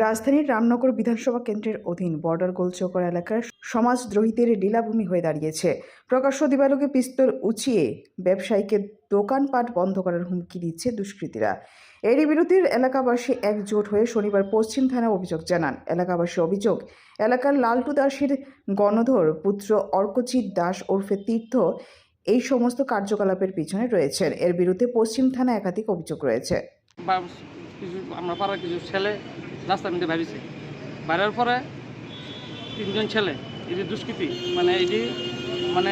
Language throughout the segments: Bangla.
রাজধানীর রামনগর বিধানসভা কেন্দ্রের অধীন বর্ডার গোলচকর এলাকার সমাজদ্রোহীদের লীলাভূমি হয়ে দাঁড়িয়েছে। প্রকাশ্য দিবালোকে পিস্তল উঁচিয়ে ব্যবসায়ীকে দোকানপাট বন্ধ করার হুমকি দিচ্ছে দুষ্কৃতীরা। এরই বিরুদ্ধে এলাকাবাসী একজোট হয়ে শনিবার পশ্চিম থানায় অভিযোগ জানান। এলাকাবাসী অভিযোগ, এলাকার লালটু দাসের গণধর পুত্র অর্কজিৎ দাস ওরফে তীর্থ এই সমস্ত কার্যকলাপের পিছনে রয়েছেন। এর বিরুদ্ধে পশ্চিম থানায় একাধিক অভিযোগ রয়েছে। আমরা কিছু ছেলে রাস্তার মধ্যে বেরিয়েছে বেরোর পরে তিনজন ছেলে এটি দুষ্কৃতি মানে এটি মানে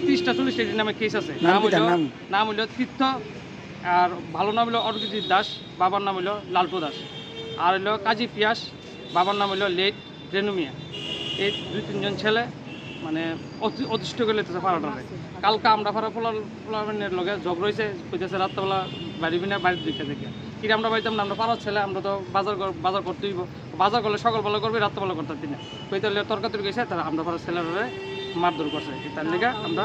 তিরিশটা চল্লিশটা এটির নামে কেস আছে নাম হইল নাম? হইল তীর্থ আর ভালো নাম হইল অর্গজিৎ দাস বাবার নাম হইল লালটু দাস। আর হইল কাজী পিয়াস বাবার নাম হইল লেট রেনুমিয়া। এই দুই তিনজন ছেলে মানে অতি- অতিষ্ঠ করে লেতেছে পাড়াটারে কালকে আমরা পাড়া পোলার পোলার লগে জগ রয়েছে কইতেছে রাত্রেবেলা বাড়ি বিনা বাড়ির দিকে থেকে কিন্তু আমরা বাড়িতাম না, আমরা পাড়ার ছেলে, আমরা তো বাজার বাজার করতে বাজার করলে সকালবেলা করবে রাত্রেবেলা করতে দিন কইতে তরকারি গেছে তারা আমরা পাড়ার ছেলেরা মারধর করছে। তার লেগে আমরা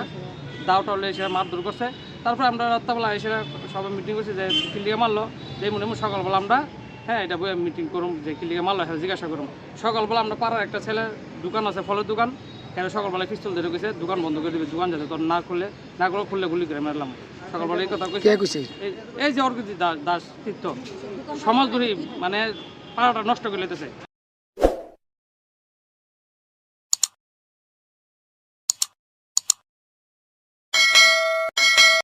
দাওটা হলে এসে মারধর করছে। তারপরে আমরা রাত্রেবেলা এসে সবাই মিটিং করছি, যে কিলিয়ে মারলো, যে মনে মনে সকালবেলা আমরা হ্যাঁ এটা বইয়ে মিটিং করুম, যে কিলিয়ে মারলো হ্যাঁ জিজ্ঞাসা করুম। সকালবেলা আমরা পাড়ার একটা ছেলে দোকান আছে, ফলের দোকান। কেন সকালবেলা পিস্তল ধরে গেছে দোকান বন্ধ করে দিবে দোকান যাতে তোর না খুললে না করে খুললে গুলি করে মারলাম। সকালবেলা এই কথা কইছে। কে এই- এই যে অর্গজি দাস দাস তীর্থ। সমাজ ধরে মানে পাড়াটা নষ্ট করে লেতেছে